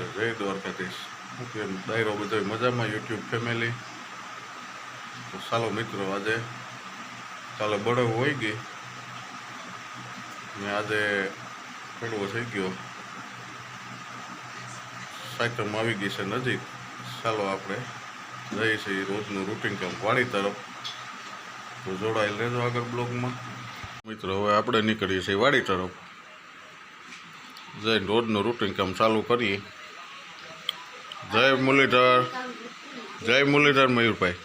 મુરલીધર જય દ્વારકાધીશ. કેમ દાયરો બધો મજામાં યુટ્યુબ ફેમિલી તો ચાલો મિત્રો, આજે કાલે બળવ હોઈ ગઈ. ને આજે કડવો થઈ ગયો. સાયકલમાં આવી ગઈ છે નજીક. ચાલો આપણે જઈએ છીએ રોજનું રૂટિન કામ. વાડી તરફ. તો જોડાયેલ રહેજો આગળ બ્લોગમાં. મિત્રો, હવે આપણે નીકળીએ છીએ વાડી તરફ. જઈને રોજનું રૂટિન કામ ચાલુ કરીએ. જય મુરલીધર. જય મુરલીધર મયુરભાઈ.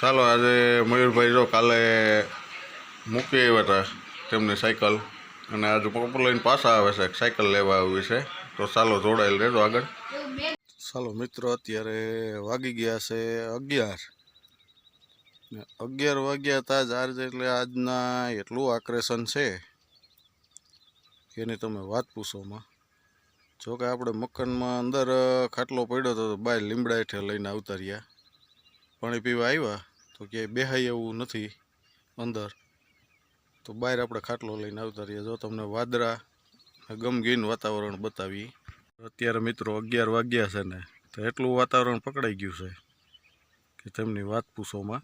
ચાલો આજે મયુરભાઈ જો કાલે મૂકી આવ્યા હતા તેમની સાયકલ અને આજે પપ્પો લઈને પાછા આવે છે, સાયકલ લેવા આવી છે. તો ચાલો જોડાયેલ રહેજો આગળ. ચાલો મિત્રો, અત્યારે વાગી ગયા છે અગિયાર. અગિયાર વાગ્યા હતા જ આજ એટલે આજના એટલું આક્રેશન છે. એની તમે વાત પૂછોમાં જો કે આપણે મકાનમાં અંદર ખાટલો પડ્યો હતો તો બાય લીમડા હેઠે લઈને આવતા રહ્યા. પાણી પીવા આવ્યા તો ક્યાંય બેહાય એવું નથી અંદર. તો બહાર આપણે ખાટલો લઈને આવતા રહ્યા. જો તમને વાદળા ગમગીન વાતાવરણ બતાવી અત્યારે મિત્રો અગિયાર વાગ્યા છે ને, તો એટલું વાતાવરણ પકડાઈ ગયું છે કે તેમની વાત પૂછોમાં.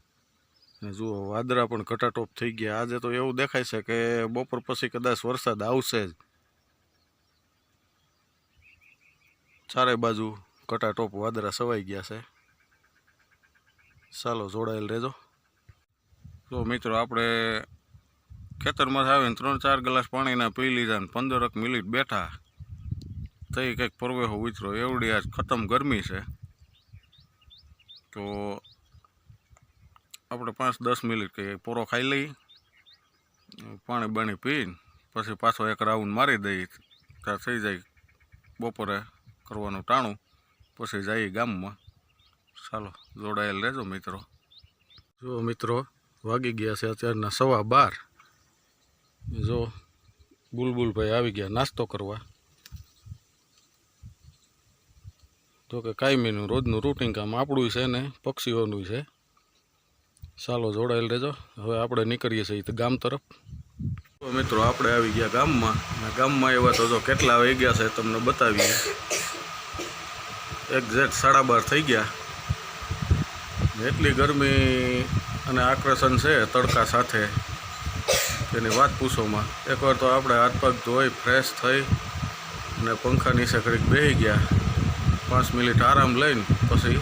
ને જુઓ વાદરા પણ કટાટોપ થઈ ગયા. આજે તો એવું દેખાય છે કે બપોર પછી કદાચ વરસાદ આવશે જ. ચારે બાજુ કટાટોપ વાદળા સવાઈ ગયા છે. ચાલો જોડાયેલ રહેજો. તો મિત્રો, આપણે ખેતરમાં આવીને ત્રણ ચાર ગ્લાસ પાણીના પી લીધા ને પંદરક મિનિટ બેઠા. થઈ કંઈક પરવેહો ઉતરો એવડી આજ ખતમ ગરમી છે. તો આપણે પાંચ દસ મિનિટ કંઈ પોરો ખાઈ લઈ પાણી બાણી પીને પછી પાછો એક રાઉન્ડ મારી દઈ ત્યાં થઈ જાય બપોરે કરવાનું ટાણું, પછી જઈએ ગામમાં. ચાલો, જોડાયેલ રહેજો મિત્રો. જો મિત્રો, વાગી ગયા છે અત્યારના સવા બાર. જો બુલબુલભાઈ આવી ગયા નાસ્તો કરવા. તો કે કાયમીનું રોજનું રૂટિન કામ આપણું છે ને, પક્ષીઓનું છે. ચાલો, જોડાયેલ રહેજો. હવે આપણે નીકળીએ છીએ ગામ તરફ. મિત્રો, આપણે આવી ગયા ગામમાં. ગામમાં એવા તો જો કેટલા આવી ગયા છે તમને બતાવીએ. એક્ઝેક્ટ સાડા બાર થઈ ગયા. એટલી ગરમી અને આકર્ષણ છે તડકા સાથે. તેની વાત પૂછોમાં. એકવાર તો આપણે હાથ પગ ધોઈ ફ્રેશ થઈ અને પંખા નીચે ઘડીક બેસી ગયા. પાંચ મિનિટ આરામ લઈને પછી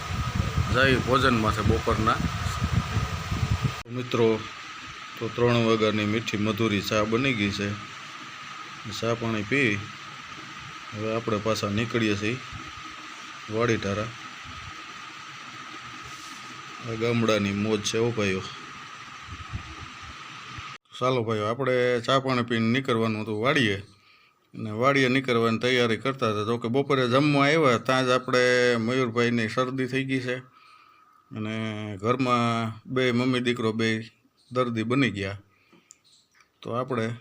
જઈ ભોજનમાં છે બપોરના. મિત્રો, તો ત્રણ વાગ્યાની મીઠી મધુરી ચા બની ગઈ છે. ચા પાણી પી. હવે આપણે પાછા નીકળીએ છીએ. વાડી ટારા આ ગામડાની મોજ છે ઓ ભાઈઓ. ચાલો ભાઈઓ, આપણે ચા પાણી પીને નીકળવાનું હતું વાડીએ. અને વાડીએ નીકળવાની તૈયારી કરતા હતા. જોકે બપોરે જમવા આવ્યા, ત્યાં જ આપણે મયુરભાઈની શરદી થઈ ગઈ છે. અને ઘરમાં બે મમ્મી દીકરો, બે દર્દી બની ગયા. તો આપણે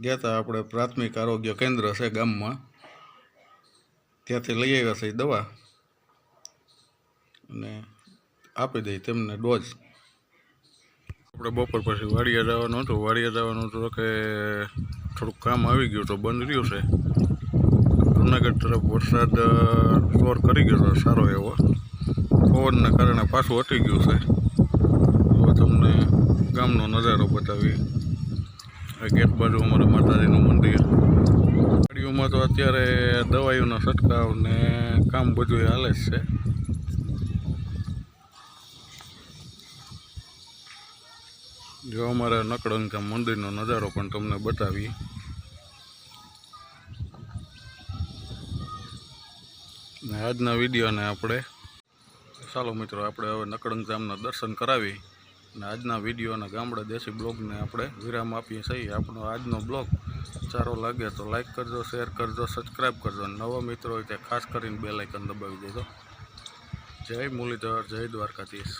ગયા હતા આપણે પ્રાથમિક આરોગ્ય કેન્દ્ર છે ગામમાં. ત્યાંથી લઈ આવ્યા છે દવા. અને આપી દઈ તેમને ડોઝ. આપણે બપોર પછી વાડિયા જવાનું હતું. વાડિયા જવાનું હતું કે થોડુંક કામ આવી ગયું તો બંધ રહ્યું છે. જુનાગઢ તરફ વરસાદ સ્ટોર કરી ગયો હતો સારો એવો. પવનના કારણે પાછું હટી ગયું છે. હવે તમને ગામનો નજારો બતાવી આ ગેટ બાજુ અમારા માતાજીનું મંદિર. ગાડીઓમાં તો અત્યારે દવાઈઓના છંટકાવ ને કામ બધું હાલે જ છે. જો અમારા નકળંકા મંદિરનો નજારો પણ તમને બતાવીએ. ને આજના વિડીયોને આપણે ચાલો મિત્રો, આપણે હવે નકળંગામના દર્શન કરાવી અને આજના વીડિયો અને ગામડા દેશી બ્લોગને આપણે વિરામ આપીએ છીએ. આપણો આજનો બ્લોગ સારો લાગે તો લાઇક કરજો શેર કરજો સબસ્ક્રાઈબ કરજો. નવો મિત્રો હોય તે ખાસ કરીને બે લાઇકન દબાવી દેજો. જય મુરલીધર, જય દ્વારકાધીશ.